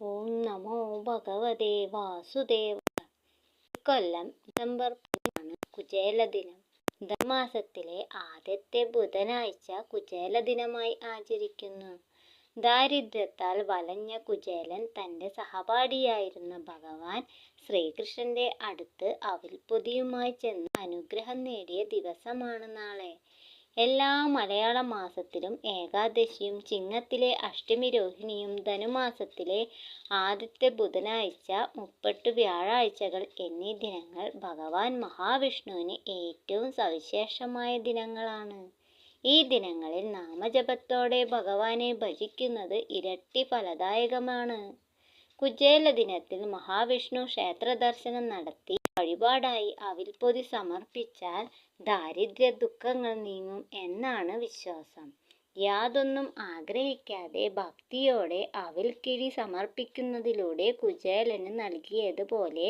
ഓം നമോ ഭഗവതേ വാസുദേവ ഇക്കൊല്ലം ഡിസംബർ പതിനാണ് കുചേല ദിനം. ധമാസത്തിലെ ആദ്യത്തെ ബുധനാഴ്ച കുചേല ദിനമായി ആചരിക്കുന്നു. ദാരിദ്ര്യത്താൽ വലഞ്ഞ കുചേലൻ തന്റെ സഹപാഠിയായിരുന്ന ഭഗവാൻ ശ്രീകൃഷ്ണന്റെ അടുത്ത് അവിൽപ്പൊതിയുമായി ചെന്ന് അനുഗ്രഹം നേടിയ ദിവസമാണ് നാളെ. എല്ലാ മലയാള മാസത്തിലും ഏകാദശിയും ചിങ്ങത്തിലെ അഷ്ടമി രോഹിണിയും ധനുമാസത്തിലെ ആദ്യത്തെ ബുധനാഴ്ച മുപ്പട്ട് വ്യാഴാഴ്ചകൾ എന്നീ ദിനങ്ങൾ ഭഗവാൻ മഹാവിഷ്ണുവിന് ഏറ്റവും സവിശേഷമായ ദിനങ്ങളാണ്. ഈ ദിനങ്ങളിൽ നാമജപത്തോടെ ഭഗവാനെ ഭജിക്കുന്നത് ഇരട്ടി ഫലദായകമാണ്. കുചേല ദിനത്തിൽ മഹാവിഷ്ണു ക്ഷേത്ര ദർശനം നടത്തി വഴിപാടായി അവിൽപ്പൊതി സമർപ്പിച്ചാൽ ദാരിദ്ര്യ ദുഃഖങ്ങൾ നീങ്ങും എന്നാണ് വിശ്വാസം. യാതൊന്നും ആഗ്രഹിക്കാതെ ഭക്തിയോടെ അവിൽക്കിഴി സമർപ്പിക്കുന്നതിലൂടെ കുചേലന് നൽകിയതുപോലെ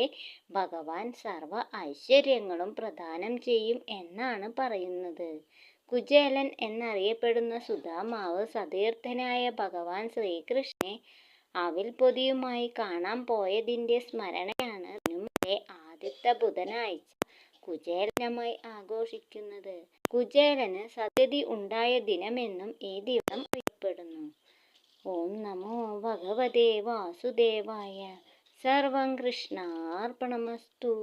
ഭഗവാൻ സർവ ഐശ്വര്യങ്ങളും പ്രദാനം ചെയ്യും എന്നാണ് പറയുന്നത്. കുചേലൻ എന്നറിയപ്പെടുന്ന സുധാമാവ് സതീർത്ഥനായ ഭഗവാൻ ശ്രീകൃഷ്ണനെ അവിൽപ്പൊതിയുമായി കാണാൻ പോയതിന്റെ സ്മരണയാണ് ധനുവിലെ ആദ്യത്തെ ബുധനാഴ്ച കുചേലനമായി ആഘോഷിക്കുന്നത്. കുചേലന് സത്യതി ഉണ്ടായ ദിനമെന്നും ഈ ദിവസം അറിയപ്പെടുന്നു. ഓം നമോ ഭഗവതേ വാസുദേവായ. സർവം കൃഷ്ണാർപ്പണമസ്തു.